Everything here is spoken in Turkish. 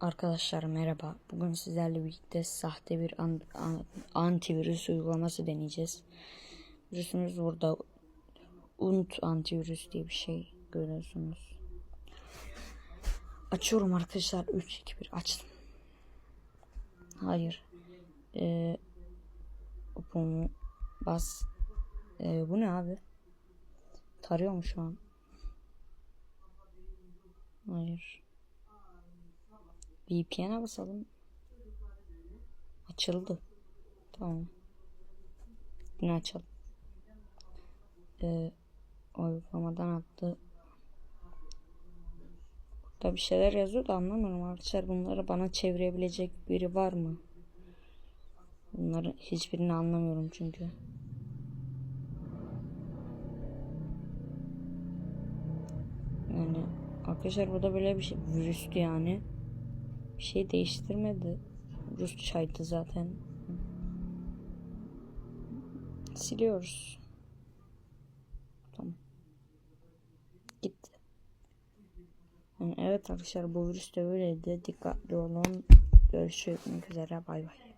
Arkadaşlar merhaba. Bugün sizlerle birlikte sahte bir an- an- antivirüs uygulaması deneyeceğiz. Virüsümüz burada. Unt antivirüs diye bir şey görüyorsunuz. Açıyorum arkadaşlar. 3 2 1 açtım. Hayır. Ee, bas. Ee, bu ne abi? Tarıyor mu şu an? Hayır. VPN'e basalım. Açıldı. Tamam. Yine açalım. Ee, uygulamadan attı. Burada bir şeyler yazıyor da anlamıyorum arkadaşlar. Bunları bana çevirebilecek biri var mı? Bunları hiçbirini anlamıyorum çünkü. Yani arkadaşlar burada böyle bir şey virüstü yani. Bir şey değiştirmedi. Rus çaydı zaten. Siliyoruz. Tamam. Gitti. Yani evet arkadaşlar bu virüs de böyleydi. Dikkatli olun. Görüşmek üzere. Bay bay.